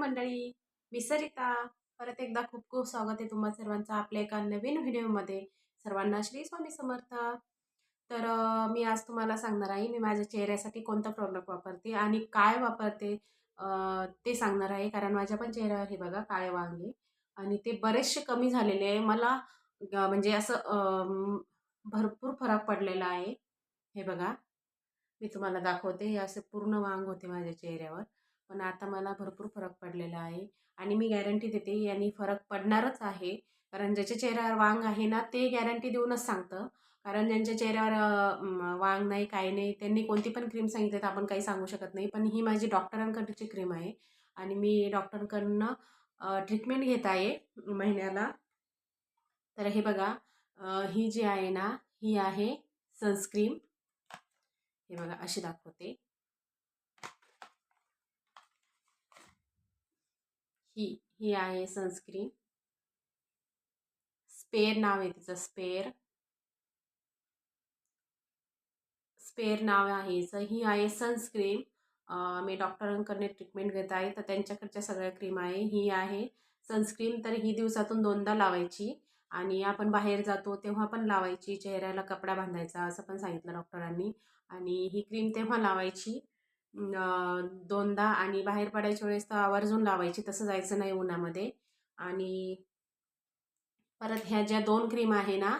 मंडळी मी सरिता परत एकदा खूप खूप स्वागत आहे तुम्हा सर्वांचं आपल्या एका नवीन व्हिडिओमध्ये. सर्वांना श्री स्वामी समर्थ. तर मी आज तुम्हाला सांगणार आहे मी माझ्या चेहऱ्यासाठी कोणता प्रॉडक्ट वापरते आणि काय वापरते ते सांगणार आहे. कारण माझ्या पण चेहऱ्यावर हे बघा काळे वांगे आणि ते बरेचसे कमी झालेले आहे. मला म्हणजे असं भरपूर फरक पडलेला आहे. हे बघा. मी तुम्हाला दाखवते. हे असे पूर्ण वांग होते माझ्या चेहऱ्यावर. पण आता मला भरपूर फरक पडलेला आहे आणि मी गॅरंटी देते यांनी फरक पडणारच आहे. कारण ज्याच्या चेहऱ्यावर वांग आहे ना ते गॅरंटी देऊनच सांगतं. कारण ज्यांच्या चेहऱ्यावर वांग नाही काही नाही त्यांनी कोणती पण क्रीम सांगितली तर आपण काही सांगू शकत नाही. पण ही माझी डॉक्टरांकडची क्रीम आहे आणि मी डॉक्टरांकडनं ट्रीटमेंट घेत आहे महिन्याला. तर हे बघा ही जी आहे ना ही आहे सनस्क्रीम हे बघा अशी दाखवते. ही ही आहे सनस्क्रीन स्पेअर नाव आहे तिचं स्पेअर स्पेअर नाव आहे हिचं. ही आहे सनस्क्रीन मी डॉक्टरांकडे ट्रीटमेंट घेत आहे. तर त्यांच्याकडच्या सगळ्या क्रीम आहे. ही आहे सनस्क्रीन तर ही दिवसातून दोनदा लावायची. आणि आपण बाहेर जातो तेव्हा पण लावायची. चेहऱ्याला कपडा बांधायचा असं पण सांगितलं डॉक्टरांनी आणि ही क्रीम तेव्हा लावायची. दोनदा आणि बाहेर पडायच्या वेळेस तर आवर्जून लावायची तसं जायचं नाही उन्हामध्ये. आणि परत ह्या ज्या दोन क्रीम आहे ना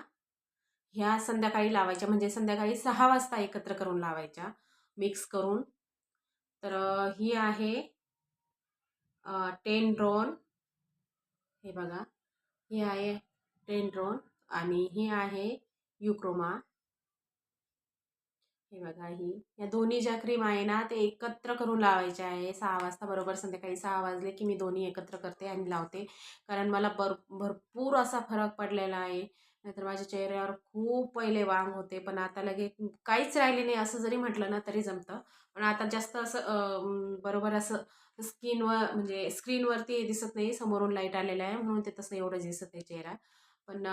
ह्या संध्याकाळी लावायच्या म्हणजे संध्याकाळी सहा वाजता एकत्र करून लावायच्या मिक्स करून. तर ही आहे टेन ड्रोन. हे बघा ही आहे टेन ड्रोन आणि ही आहे युक्रोमा. हे बघा ही. या दोन्ही ज्या क्रीम आहे ना ते एकत्र करून लावायच्या आहे. सहा वाजता बरोबर संध्याकाळी सहा वाजले की मी दोन्ही एकत्र करते आणि लावते. कारण मला भर भरपूर असा फरक पडलेला आहे. नाहीतर माझ्या चेहऱ्यावर खूप पहिले वांग होते. पण आता लगे काहीच राहिले नाही असं जरी म्हटलं ना तरी जमतं. पण आता जास्त असं बरोबर असं स्किनवर म्हणजे स्क्रीनवरती दिसत नाही. समोरून लाइट आलेलं आहे म्हणून ते तसं एवढं दिसत आहे चेहरा. पण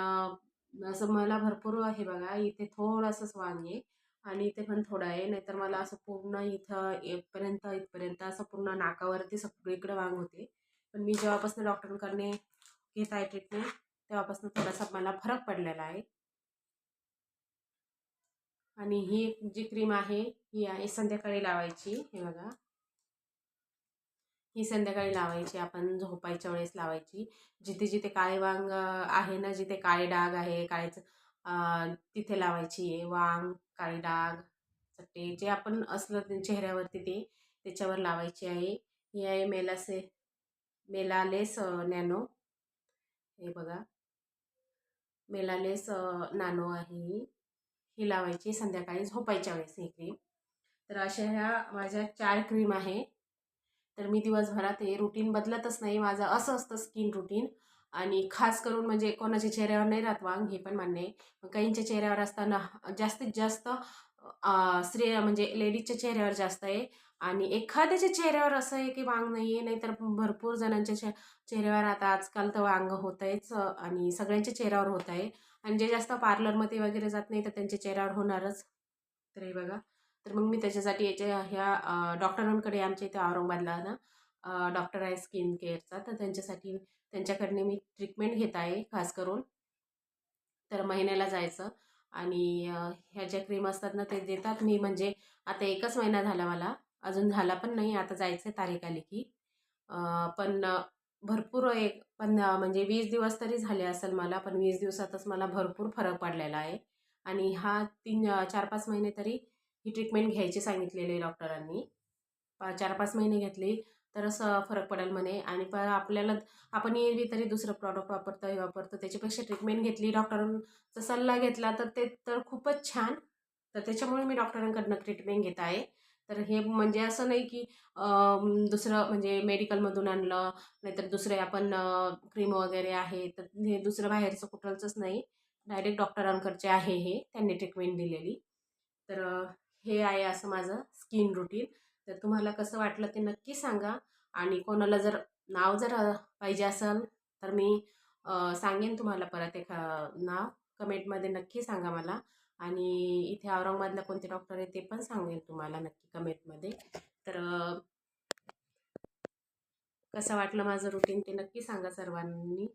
असं मला भरपूर आहे बघा इथे थोडंसंच वांग आहे. आणि इथे पण थोडं आहे. नाहीतर मला असं पूर्ण इथं इथपर्यंत इथपर्यंत असं पूर्ण नाकावरती सगळीकडे वांग होते. पण मी जेव्हापासून डॉक्टरांकडे घेत आहे ट्रीटमेंट तेव्हापासून थोडासा मला फरक पडलेला आहे. आणि ही जी क्रीम आहे ही आहे संध्याकाळी लावायची. हे बघा. ही संध्याकाळी लावायची. आपण झोपायच्या वेळेस लावायची. जिथे जिथे काळे वांग आहे ना जिथे काळे डाग आहे काळेच तिथे लावायची आहे. वांग काळे डाग चट्टे जे आपण असलं चेहऱ्यावरती ते त्याच्यावर लावायची आहे. ही आहे मेलासे मेलालेस नॅनो. हे बघा. मेलालेस अं, नानो आहे. ही ही लावायची संध्याकाळी झोपायच्या वेळेस ही क्रीम तर अशा ह्या माझ्या चार क्रीम आहे. तर मी दिवसभरात हे रुटीन बदलतच नाही. माझं असं असतं स्किन रुटीन आणि खास करून म्हणजे कोणाच्या चेहऱ्यावर नाही राहत वांग हे पण मान्य आहे. काहींच्या चेहऱ्यावर असताना जास्तीत जास्त स्त्रिया म्हणजे लेडीजच्या चेहऱ्यावर जास्त आहे. आणि एखाद्याच्या चेहऱ्यावर असं आहे की वांग नाही आहे नाहीतर भरपूर जणांच्या चे चेहऱ्यावर आता आजकाल तर वांग होत आहेच आणि सगळ्यांच्या चेहऱ्यावर होत आहे. आणि जे जास्त पार्लरमध्ये वगैरे जात नाही तर त्यांच्या चेहऱ्यावर होणारच. तर हे बघा. तर मग मी त्याच्यासाठी याच्या ह्या डॉक्टरांकडे आमच्या इथे औरंगाबादला ना डॉक्टर आहे स्किन केअरचा. तर त्यांच्यासाठी त्यांच्याकडने मी ट्रीटमेंट घेत आहे खास करून. तर महिन्याला जायचं आणि ह्या ज्या क्रीम असतात ना ते देतात मी. म्हणजे आता एकच महिना झाला मला. अजून झाला पण नाही. आता जायचं आहे तारीख आली की पण भरपूर एक पण म्हणजे वीस दिवस तरी झाले असेल मला पण वीस दिवसातच मला भरपूर फरक पडलेला आहे. आणि हा तीन चार पाच महिने तरी ही ट्रीटमेंट घ्यायची सांगितलेली डॉक्टरांनी. पा चार पाच महिने घेतली. तरच असं फरक पडेल म्हणे. आणि प आपल्याला आपण एरवी तरी दुसरं प्रॉडक्ट वापरतो हे वापरतो. त्याच्यापेक्षा ट्रीटमेंट घेतली डॉक्टरांचा सल्ला घेतला तर ते तर खूपच छान. तर त्याच्यामुळे मी डॉक्टरांकडनं ट्रीटमेंट घेत आहे. तर हे म्हणजे असं नाही की दुसरं म्हणजे मेडिकलमधून आणलं नाहीतर दुसरे आपण क्रीम वगैरे आहे तर हे दुसरं बाहेरचं कुठलंच नाही. डायरेक्ट डॉक्टरांकडचे आहे हे. त्यांनी ट्रीटमेंट दिलेली. तर हे आहे असं माझं स्किन रुटीन तर तुम्हाला कसं वाटलं ते नक्की सांगा. आणि कोणाला जर नाव जर पाहिजे असेल तर मी सांगेन तुम्हाला परत एक नाव. कमेंटमध्ये नक्की सांगा मला. आणि इथे औरंगाबादला कोणते डॉक्टर आहे ते पण सांगेन तुम्हाला नक्की कमेंटमध्ये. तर कसं वाटलं माझं रुटीन ते नक्की सांगा सर्वांनी.